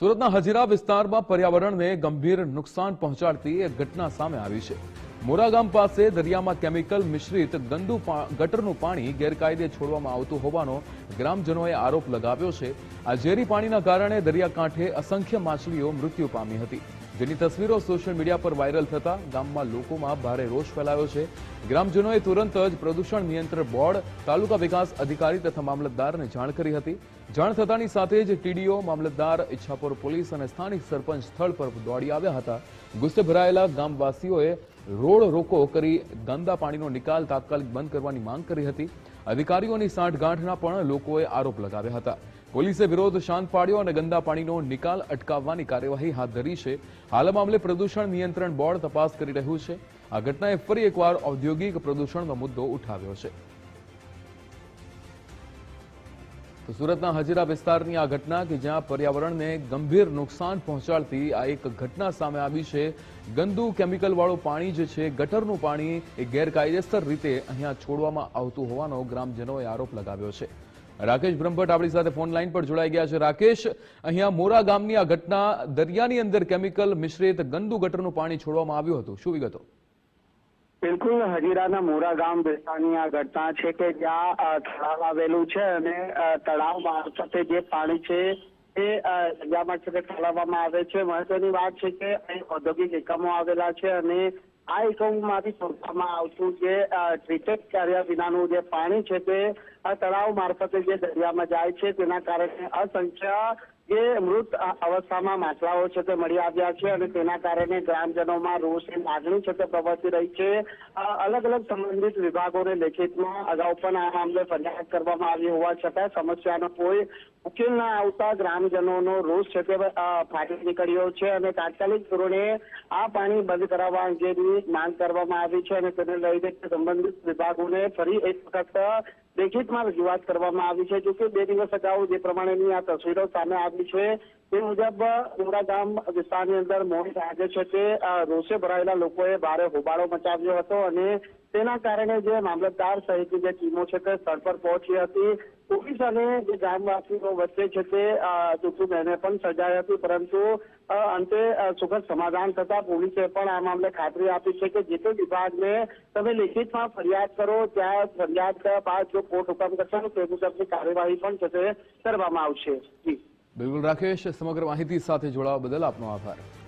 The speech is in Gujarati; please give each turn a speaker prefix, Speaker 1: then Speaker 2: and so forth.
Speaker 1: સુરતના હજીરા વિસ્તારમાં પર્યાવરણને ગંભીર નુકસાન પહોંચાડતી એક ઘટના સામે આવી છે. મોરા ગામ પાસે દરિયામાં કેમિકલ મિશ્રિત ગંદુ ગટરનું પાણી ગેરકાયદે છોડવામાં આવતું હોવાનો ગ્રામજનોએ આરોપ લગાવ્યો છે. આ ઝેરી પાણીના કારણે દરિયાકાંઠે અસંખ્ય માછલીઓ મૃત્યુ પામી હતી. જેની તસવીરો સોશિયલ મીડિયા પર વાયરલ થતા ગામમાં લોકોમાં ભારે રોષ ફેલાયો છે. ગ્રામજનોએ તુરંત જ પ્રદૂષણ નિયંત્રણ બોર્ડ, તાલુકા વિકાસ અધિકારી તથા મામલતદારને જાણ કરી હતી. જાણ થતાની સાથે જ ટીડીઓ, મામલતદાર, ઈચ્છાપુર પોલીસ અને સ્થાનિક સરપંચ સ્થળ પર દોડી આવ્યા હતા. ગુસ્સે ભરાયેલા ગામવાસીઓએ રોડ રોકો કરી ગંદા પાણીનો નિકાલ તાત્કાલિક બંધ કરવાની માંગ કરી હતી. અધિકારીઓની સાંઠગાંઠના પણ લોકોએ આરોપ લગાવ્યા હતા. પોલીસે વિરોધ શાંત પાડ્યો અને ગંદા પાણીનો નિકાલ અટકાવવાની કાર્યવાહી હાથ ધરી છે. હાલ મામલે પ્રદૂષણ નિયંત્રણ બોર્ડ તપાસ કરી રહ્યું છે. આ ઘટનાએ ફરી એકવાર ઔદ્યોગિક પ્રદૂષણનો મુદ્દો ઉઠાવ્યો છે. સુરતના હજીરા વિસ્તારની આ ઘટના કે જ્યાં પર્યાવરણને ગંભીર નુકસાન પહોંચાડતી આ એક ઘટના સામે આવી છે. ગંદુ કેમિકલ વાળું પાણી જે છે, ગટરનું પાણી એ ગેરકાયદેસર રીતે અહીંયા છોડવામાં આવતું હોવાનો ગ્રામજનોએ આરોપ લગાવ્યો છે. રાકેશ બ્રહ્મભટ્ટ આપણી સાથે ફોન લાઈન પર જોડાઈ ગયા છે. રાકેશ, અહીંયા મોરા ગામની આ ઘટના દરિયાની અંદર કેમિકલ મિશ્રિત ગંદુ ગટરનું પાણી છોડવામાં આવ્યું હતું. શું વિગતો?
Speaker 2: બિલકુલ, હજીરાના મોરા ગામ વિસ્તારની આ ઘટના છે કે જ્યાં તળાવ આવેલું છે અને તળાવ મારફતે જે પાણી છે એ જગ્યામાં છે ઠાલવવામાં આવે છે. મહત્વની વાત છે કે અહીં ઔદ્યોગિક એકમો આવેલા છે અને આ એકમોમાંથી છોડવામાં આવતું જે ટ્રીટેડ કર્યા વિનાનું જે પાણી છે તે આ તળાવ મારફતે જે દરિયામાં જાય છે, તેના કારણે અસંખ્ય જે મૃત અવસ્થામાં માછલાઓ છે તે મળી આવ્યા છે અને તેના કારણે ગ્રામજનોમાં રોષની લાગણી છે તે પ્રવર્તી રહી છે. અલગ અલગ સંબંધિત વિભાગોને લેખિતમાં અગાઉ પણ આ મામલે ફરિયાદ કરવામાં આવી હોવા છતાં સમસ્યાનો કોઈ ઉકેલ ના આવતા ગ્રામજનોનો રોષ છે તે ફાટી નીકળ્યો છે અને તાત્કાલિક ધોરણે આ પાણી બંધ કરાવવા અંગેની માંગ કરવામાં આવી છે અને તેને લઈને સંબંધિત વિભાગોને ફરી એક વખત લેખિતમાં રજૂઆત કરવામાં આવી છે જોકે બે દિવસ અગાઉ જે પ્રમાણેની આ તસવીરો સામે આવી છે, તે મુજબ મોરા ગામ વિસ્તારની અંદર મોડી સાંજે છે તે રોષે ભરાયેલા લોકોએ ભારે હોબાળો મચાવ્યો હતો અને તેના કારણે જે મામલતદાર સહિતની જે ટીમો છે તે સ્થળ પર પહોંચી હતી. પોલીસ અને જે ગ્રામવાસીઓ વચ્ચે છે તે ટૂંકું બહેને પણ સર્જાઈ હતી, પરંતુ અંતે સુખદ સમાધાન થતા પોલીસે પણ આ મામલે ખાતરી આપી છે કે જે તે વિભાગને તમે લેખિતમાં ફરિયાદ કરો, ત્યાં ફરિયાદ બાદ જો કોર્ટ હુકમ કરશે, તો મુજબની કાર્યવાહી પણ છે કરવામાં આવશે.
Speaker 1: બિલકુલ, રાકેશ, સમગ્ર માહિતી સાથે જોડાવા બદલ આપનો આભાર.